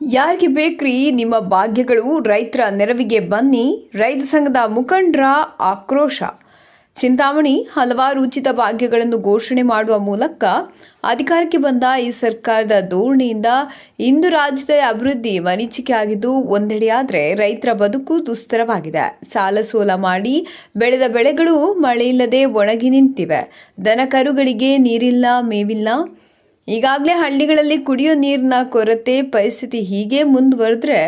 ಯಾರಿಗೆ ಬೇಕ್ರಿ? ನಿಮ್ಮ ಭಾಗ್ಯಗಳು ರೈತರ ನೆರವಿಗೆ ಬನ್ನಿ. ರೈತ ಸಂಘದ ಮುಖಂಡರ ಆಕ್ರೋಶ. ಚಿಂತಾಮಣಿ, ಹಲವಾರು ಉಚಿತ ಭಾಗ್ಯಗಳನ್ನು ಘೋಷಣೆ ಮಾಡುವ ಮೂಲಕ ಅಧಿಕಾರಕ್ಕೆ ಬಂದ ಈ ಸರ್ಕಾರದ ಧೋರಣೆಯಿಂದ ಇಂದು ರಾಜ್ಯದ ಅಭಿವೃದ್ಧಿ ಮರೀಚಿಕೆ ಆಗಿದ್ದು, ಒಂದೆಡೆಯಾದರೆ ರೈತರ ಬದುಕು ದುಸ್ತರವಾಗಿದೆ. ಸಾಲ ಸೋಲ ಮಾಡಿ ಬೆಳೆದ ಬೆಳೆಗಳು ಮಳೆಯಿಲ್ಲದೆ ಒಣಗಿ ನಿಂತಿವೆ. ದನ ಕರುಗಳಿಗೆ ನೀರಿಲ್ಲ, ಮೇವಿಲ್ಲ. ಈಗಾಗಲೇ ಹಳ್ಳಿಗಳಲ್ಲಿ ಕುಡಿಯೋ ನೀರಿನ ಕೊರತೆ ಪರಿಸ್ಥಿತಿ ಹೀಗೆ ಮುಂದುವರೆದ್ರೆ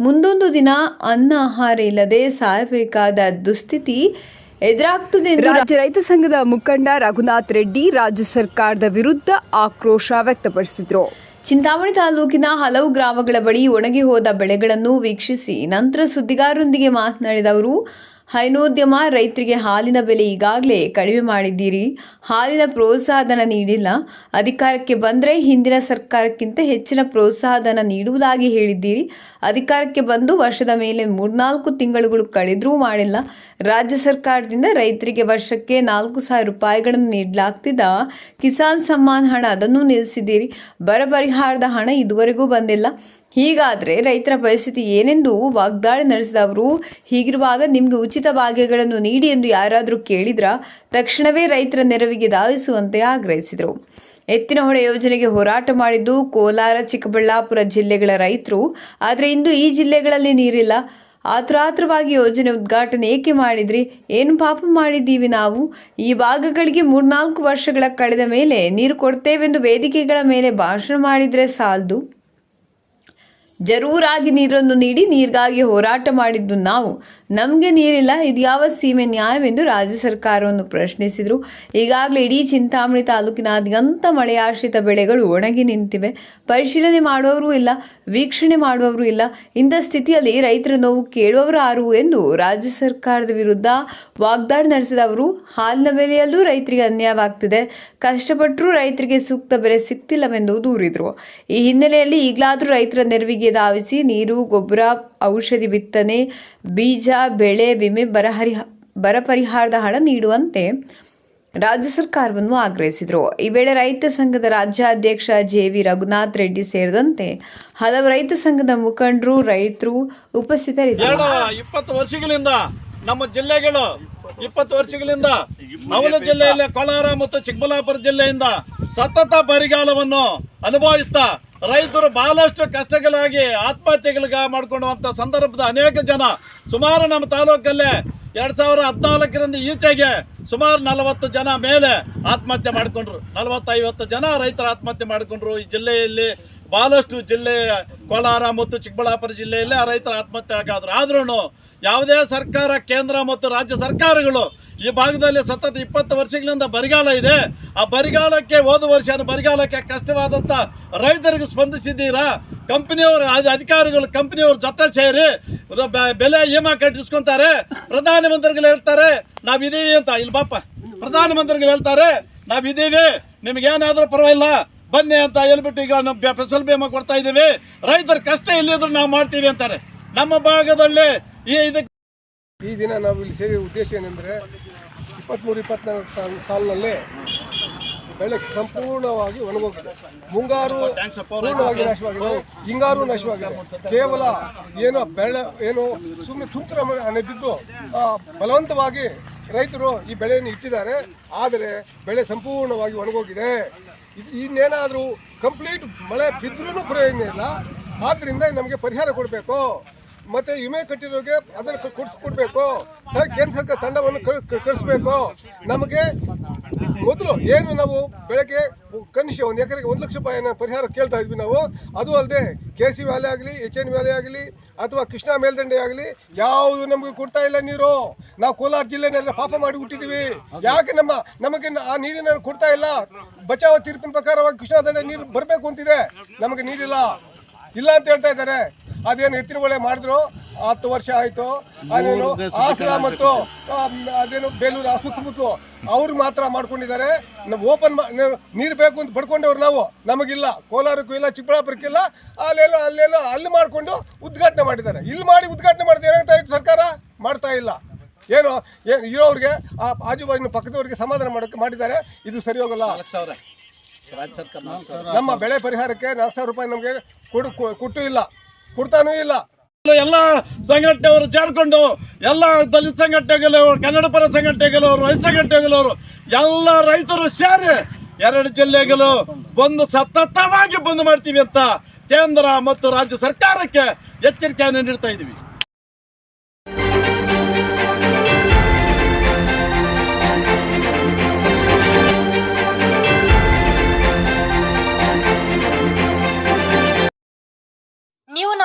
ಮುಂದೊಂದು ದಿನ ಅನ್ನ ಆಹಾರ ಇಲ್ಲದೆ ಸಾಯಬೇಕಾದ ದುಸ್ಥಿತಿ ಎದುರಾಗ್ತದೆ ಎಂದು ರಾಜ್ಯ ರೈತ ಸಂಘದ ಮುಖಂಡ ರಘುನಾಥ್ ರೆಡ್ಡಿ ರಾಜ್ಯ ಸರ್ಕಾರದ ವಿರುದ್ಧ ಆಕ್ರೋಶ ವ್ಯಕ್ತಪಡಿಸಿದರು. ಚಿಂತಾಮಣಿ ತಾಲೂಕಿನ ಹಲವು ಗ್ರಾಮಗಳ ಬಳಿ ಒಣಗಿ ಹೋದ ಬೆಳೆಗಳನ್ನು ವೀಕ್ಷಿಸಿ ನಂತರ ಸುದ್ದಿಗಾರರೊಂದಿಗೆ ಮಾತನಾಡಿದ ಅವರು ಹೈನೋದ್ಯಮ ರೈತರಿಗೆ ಹಾಲಿನ ಬೆಲೆ ಈಗಾಗಲೇ ಕಡಿಮೆ ಮಾಡಿದ್ದೀರಿ. ಹಾಲಿನ ಪ್ರೋತ್ಸಾಹಧನ ನೀಡಿಲ್ಲ. ಅಧಿಕಾರಕ್ಕೆ ಬಂದರೆ ಹಿಂದಿನ ಸರ್ಕಾರಕ್ಕಿಂತ ಹೆಚ್ಚಿನ ಪ್ರೋತ್ಸಾಹಧನ ನೀಡುವುದಾಗಿ ಹೇಳಿದ್ದೀರಿ. ಅಧಿಕಾರಕ್ಕೆ ಬಂದು ವರ್ಷದ ಮೇಲೆ ಮೂರ್ನಾಲ್ಕು ತಿಂಗಳುಗಳು ಕಳೆದರೂ ಮಾಡಿಲ್ಲ. ರಾಜ್ಯ ಸರ್ಕಾರದಿಂದ ರೈತರಿಗೆ ವರ್ಷಕ್ಕೆ ನಾಲ್ಕು ಸಾವಿರ ರೂಪಾಯಿಗಳನ್ನು ನೀಡಲಾಗ್ತಿದ್ದ ಕಿಸಾನ್ ಸಮ್ಮಾನ್ ಹಣ ಅದನ್ನು ನಿಲ್ಲಿಸಿದ್ದೀರಿ. ಬರ ಪರಿಹಾರದ ಹಣ ಇದುವರೆಗೂ ಬಂದಿಲ್ಲ. ಹೀಗಾದರೆ ರೈತರ ಪರಿಸ್ಥಿತಿ ಏನೆಂದು ವಾಗ್ದಾಳಿ ನಡೆಸಿದ ಅವರು, ಹೀಗಿರುವಾಗ ನಿಮಗೆ ಉಚಿತ ಭಾಗ್ಯಗಳನ್ನು ನೀಡಿ ಎಂದು ಯಾರಾದರೂ ಕೇಳಿದ್ರ? ತಕ್ಷಣವೇ ರೈತರ ನೆರವಿಗೆ ಧಾವಿಸುವಂತೆ ಆಗ್ರಹಿಸಿದರು. ಎತ್ತಿನಹೊಳೆ ಯೋಜನೆಗೆ ಹೋರಾಟ ಮಾಡಿದ್ದು ಕೋಲಾರ, ಚಿಕ್ಕಬಳ್ಳಾಪುರ ಜಿಲ್ಲೆಗಳ ರೈತರು. ಆದರೆ ಇಂದು ಈ ಜಿಲ್ಲೆಗಳಲ್ಲಿ ನೀರಿಲ್ಲ. ಆತುರಾತ್ರವಾಗಿ ಯೋಜನೆ ಉದ್ಘಾಟನೆ ಏಕೆ ಮಾಡಿದ್ರಿ? ಏನು ಪಾಪ ಮಾಡಿದ್ದೀವಿ ನಾವು? ಈ ಭಾಗಗಳಿಗೆ ಮೂರ್ನಾಲ್ಕು ವರ್ಷಗಳ ಕಳೆದ ಮೇಲೆ ನೀರು ಕೊಡ್ತೇವೆಂದು ವೇದಿಕೆಗಳ ಮೇಲೆ ಭಾಷಣ ಮಾಡಿದರೆ ಸಾಲದು? ಜರೂರಾಗಿ ನೀರನ್ನು ನೀಡಿ ನೀರಿಗಾಗಿ ಹೋರಾಟ ಮಾಡಿದ್ದು ನಾವು. ನಮಗೆ ನೀರಿಲ್ಲ, ಇದು ಯಾವ ಸೀಮೆ ನ್ಯಾಯವೆಂದು ರಾಜ್ಯ ಸರ್ಕಾರವನ್ನು ಪ್ರಶ್ನಿಸಿದರು. ಈಗಾಗಲೇ ಇಡೀ ಚಿಂತಾಮಣಿ ತಾಲೂಕಿನಾದ್ಯಂತ ಮಳೆಯಾಶ್ರಿತ ಬೆಳೆಗಳು ಒಣಗಿ ನಿಂತಿವೆ. ಪರಿಶೀಲನೆ ಮಾಡುವವರು ಇಲ್ಲ, ವೀಕ್ಷಣೆ ಮಾಡುವವರು ಇಲ್ಲ. ಇಂಥ ಸ್ಥಿತಿಯಲ್ಲಿ ರೈತರ ನೋವು ಕೇಳುವವರು ಯಾರು ಎಂದು ರಾಜ್ಯ ಸರ್ಕಾರದ ವಿರುದ್ಧ ವಾಗ್ದಾಳಿ ನಡೆಸಿದ ಅವರು ಹಾಲಿನ ಬೆಲೆಯಲ್ಲೂ ರೈತರಿಗೆ ಅನ್ಯಾಯವಾಗ್ತಿದೆ. ಕಷ್ಟಪಟ್ಟರೂ ರೈತರಿಗೆ ಸೂಕ್ತ ಬೆಲೆ ಸಿಗ್ತಿಲ್ಲವೆಂದು ದೂರಿದರು. ಈ ಹಿನ್ನೆಲೆಯಲ್ಲಿ ಈಗಲಾದರೂ ರೈತರ ನೆರವಿಗೆ ಧಾವಿಸಿ ನೀರು, ಗೊಬ್ಬರ, ಔಷಧಿ ಬಿತ್ತನೆ, ಬೀಜ, ಬೆಳೆ ವಿಮೆ, ಬರಹರಿ ಬರ ಪರಿಹಾರದ ಹಣ ನೀಡುವಂತೆ ರಾಜ್ಯ ಸರ್ಕಾರವನ್ನು ಆಗ್ರಹಿಸಿದರು. ಈ ವೇಳೆ ರೈತ ಸಂಘದ ರಾಜ್ಯಾಧ್ಯಕ್ಷ ಜೆ ವಿ ರಘುನಾಥ್ ರೆಡ್ಡಿ ಸೇರಿದಂತೆ ಹಲವು ರೈತ ಸಂಘದ ಮುಖಂಡರು, ರೈತರು ಉಪಸ್ಥಿತರಿದ್ದರು. ಇಪ್ಪತ್ತು ವರ್ಷಗಳಿಂದ ನಮ್ಮ ಜಿಲ್ಲೆಗಳು, ಇಪ್ಪತ್ತು ವರ್ಷಗಳಿಂದ ನವಲ ಜಿಲ್ಲೆಯಲ್ಲಿ ಕೋಲಾರ ಮತ್ತು ಚಿಕ್ಕಬಳ್ಳಾಪುರ ಜಿಲ್ಲೆಯಿಂದ ಸತತ ಬರಿಗಾಲವನ್ನು ಅನುಭವಿಸ್ತಾ ರೈತರು ಬಹಳಷ್ಟು ಕಷ್ಟಗಳಾಗಿ ಆತ್ಮಹತ್ಯೆಗಳಿಗೆ ಮಾಡ್ಕೊಳ್ಳುವಂಥ ಸಂದರ್ಭದ ಅನೇಕ ಜನ ಸುಮಾರು ನಮ್ಮ ತಾಲೂಕಲ್ಲೇ ಎರಡು ಸಾವಿರ ಹದಿನಾಲ್ಕರಿಂದ ಈಚೆಗೆ ಸುಮಾರು ನಲವತ್ತು ಜನ ಮೇಲೆ ಆತ್ಮಹತ್ಯೆ ಮಾಡಿಕೊಂಡ್ರು. ನಲವತ್ತೈವತ್ತು ಜನ ರೈತರು ಆತ್ಮಹತ್ಯೆ ಮಾಡಿಕೊಂಡ್ರು. ಈ ಜಿಲ್ಲೆಯಲ್ಲಿ ಬಹಳಷ್ಟು ಜಿಲ್ಲೆ ಕೋಲಾರ ಮತ್ತು ಚಿಕ್ಕಬಳ್ಳಾಪುರ ಜಿಲ್ಲೆಯಲ್ಲಿ ರೈತರ ಆತ್ಮಹತ್ಯೆ ಆಗಾದ್ರು. ಆದ್ರೂ ಯಾವುದೇ ಸರ್ಕಾರ, ಕೇಂದ್ರ ಮತ್ತು ರಾಜ್ಯ ಸರ್ಕಾರಗಳು ಈ ಭಾಗದಲ್ಲಿ ಸತತ ಇಪ್ಪತ್ತು ವರ್ಷಗಳಿಂದ ಬರಿಗಾಲ ಇದೆ. ಆ ಬರಿಗಾಲಕ್ಕೆ ಹೋದ ವರ್ಷ ಬರಿಗಾಲಕ್ಕೆ ಕಷ್ಟವಾದಂಥ ರೈತರಿಗೆ ಸ್ಪಂದಿಸಿದ್ದೀರಾ? ಕಂಪನಿಯವರು ಅಧಿಕಾರಿಗಳು ಕಂಪನಿಯವ್ರ ಜೊತೆ ಸೇರಿ ಬೆಲೆ ಏಮ ಕಟ್ಟಿಸ್ಕೊಂತಾರೆ. ಪ್ರಧಾನಮಂತ್ರಿಗಳು ಹೇಳ್ತಾರೆ ನಾವಿದ್ದೀವಿ ಅಂತ. ಇಲ್ಲಿ ಬಾಪ ಪ್ರಧಾನಮಂತ್ರಿಗಳು ಹೇಳ್ತಾರೆ ನಾವಿದ್ದೀವಿ ನಿಮ್ಗೇನಾದರೂ ಪರವಾಗಿಲ್ಲ, ಬನ್ನಿ ಅಂತ ಹೇಳ್ಬಿಟ್ಟು ಈಗ ನಮ್ಮ ಫಸಲ್ ಭೀಮಾ ಕೊಡ್ತಾ ಇದ್ದೀವಿ ರೈತರ ಕಷ್ಟ ಎಲ್ಲಿದ್ರು ನಾವು ಮಾಡ್ತೀವಿ ಅಂತಾರೆ. ನಮ್ಮ ಭಾಗದಲ್ಲಿ ಈ ಇದಕ್ಕೆ ಈ ದಿನ ನಾವು ಇಲ್ಲಿ ಸೇರಿ ಉದ್ದೇಶ ಏನೆಂದರೆ ಇಪ್ಪತ್ತ್ಮೂರು ಇಪ್ಪತ್ನಾಲ್ಕು ಸಾಲ್ ಸಾಲಿನಲ್ಲಿ ಬೆಳೆ ಸಂಪೂರ್ಣವಾಗಿ ಒಣಗೋಗಿದೆ. ಮುಂಗಾರು ಪೂರ್ಣವಾಗಿ ನಾಶವಾಗಿದೆ. ಹಿಂಗಾರು ನಾಶವಾಗಿದೆ. ಕೇವಲ ಏನೋ ಬೆಳೆ ಏನು ಸುಮ್ಮನೆ ತುಂತರ ಆ, ಬಲವಂತವಾಗಿ ರೈತರು ಈ ಬೆಳೆಯನ್ನು ಇಟ್ಟಿದ್ದಾರೆ. ಆದರೆ ಬೆಳೆ ಸಂಪೂರ್ಣವಾಗಿ ಒಣಗೋಗಿದೆ. ಇನ್ನೇನಾದರೂ ಕಂಪ್ಲೀಟ್ ಮಳೆ ಬಿದ್ದರೂ ಪ್ರಯೋಜನ ಇಲ್ಲ. ಆದ್ದರಿಂದ ನಮಗೆ ಪರಿಹಾರ ಕೊಡಬೇಕು. ಮತ್ತೆ ವಿಮೆ ಕಟ್ಟಿರೋರಿಗೆ ಅದನ್ನು ಕೊಡಿಸ್ಕೊಡ್ಬೇಕು. ಸರ್, ಕೇಂದ್ರ ಸರ್ಕಾರ ತಂಡವನ್ನು ಕಳಿಸ್ಬೇಕು ನಮಗೆ ಮೊದಲು ಏನು ನಾವು ಬೆಳಗ್ಗೆ ಕನಿಷ್ಠ ಒಂದು ಎಕರೆಗೆ ಒಂದು ಲಕ್ಷ ರೂಪಾಯಿನ ಪರಿಹಾರ ಕೇಳ್ತಾ ಇದ್ವಿ ನಾವು. ಅದು ಅಲ್ಲದೆ ಕೆ ಸಿ ವ್ಯಾಲಿ ಆಗಲಿ, ಎಚ್ ಎನ್ ವ್ಯಾಲಿ ಆಗಲಿ, ಅಥವಾ ಕೃಷ್ಣಾ ಮೇಲ್ದಂಡೆ ಆಗಲಿ, ಯಾವುದು ನಮಗೆ ಕೊಡ್ತಾ ಇಲ್ಲ ನೀರು. ನಾವು ಕೋಲಾರ ಜಿಲ್ಲೆನೆಲ್ಲ ಪಾಪ ಮಾಡಿ ಹುಟ್ಟಿದೀವಿ. ಯಾಕೆ ನಮ್ಮ, ನಮಗೆ ಆ ನೀರಿನ ಕೊಡ್ತಾ ಇಲ್ಲ? ಬಚಾವ ತೀರ್ಪಿನ ಪ್ರಕಾರವಾಗಿ ಕೃಷ್ಣಾ ದಂಡೆ ನೀರು ಬರಬೇಕು ಅಂತಿದೆ. ನಮಗೆ ನೀರಿಲ್ಲ. ಇಲ್ಲ ಅಂತ ಹೇಳ್ತಾ ಇದ್ದಾರೆ. ಅದೇನು ಎತ್ತಿನ ಒಳ್ಳೆ ಮಾಡಿದ್ರು ಹತ್ತು ವರ್ಷ ಆಯ್ತು. ಅದೇನು ಆಸರ ಮತ್ತು ಅದೇನು ಬೇಲೂರು ಆ ಸುತ್ತಮುತ್ತ ಅವ್ರು ಮಾತ್ರ ಮಾಡ್ಕೊಂಡಿದ್ದಾರೆ. ನಾವು ಓಪನ್ ನೀರು ಬೇಕು ಅಂತ ಪಡ್ಕೊಂಡವ್ರು ನಾವು ನಮಗಿಲ್ಲ. ಕೋಲಾರಕ್ಕೂ ಇಲ್ಲ ಚಿಕ್ಕಬಳ್ಳಾಪುರಕ್ಕಿಲ್ಲ ಅಲ್ಲೆಲ್ಲೋ ಅಲ್ಲೆಲ್ಲೋ ಅಲ್ಲಿ ಮಾಡಿಕೊಂಡು ಉದ್ಘಾಟನೆ ಮಾಡಿದ್ದಾರೆ. ಇಲ್ಲಿ ಮಾಡಿ ಉದ್ಘಾಟನೆ ಮಾಡಿದ್ರೆ ಏನಾಗ್ತಾ ಇತ್ತು ಸರ್ಕಾರ? ಮಾಡ್ತಾ ಇಲ್ಲ. ಏನು ಏನು ಇರೋರಿಗೆ ಆ ಆಜು ಬಾಜಿನ ಪಕ್ಕದವ್ರಿಗೆ ಸಮಾಧಾನ ಮಾಡೋಕೆ ಮಾಡಿದ್ದಾರೆ. ಇದು ಸರಿ ಹೋಗಲ್ಲ. ನಮ್ಮ ಬೆಳೆ ಪರಿಹಾರಕ್ಕೆ ನಾಲ್ಕು ಸಾವಿರ ರೂಪಾಯಿ ನಮಗೆ ಕೊಡು ಕೊಟ್ಟು ಇಲ್ಲ. ಕೊಡ್ತಾನೂ ಇಲ್ಲ. ಎಲ್ಲ ಸಂಘಟನೆಯವರು ಸೇರ್ಕೊಂಡು ಎಲ್ಲ ದಲಿತ ಸಂಘಟನೆಗಳವರು ಕನ್ನಡ ಪರ ಸಂಘಟನೆಗಳವರು ರೈತ ಸಂಘಟನೆಗಳವರು ಎಲ್ಲ ರೈತರು ಸೇರಿ ಎರಡು ಜಿಲ್ಲೆಗಳು ಬಂದು ಸತತವಾಗಿ ಬಂದ್ ಮಾಡ್ತೀವಿ ಅಂತ ಕೇಂದ್ರ ಮತ್ತು ರಾಜ್ಯ ಸರ್ಕಾರಕ್ಕೆ ಎಚ್ಚರಿಕೆಯನ್ನು ನೀಡ್ತಾ ಇದ್ದೀವಿ.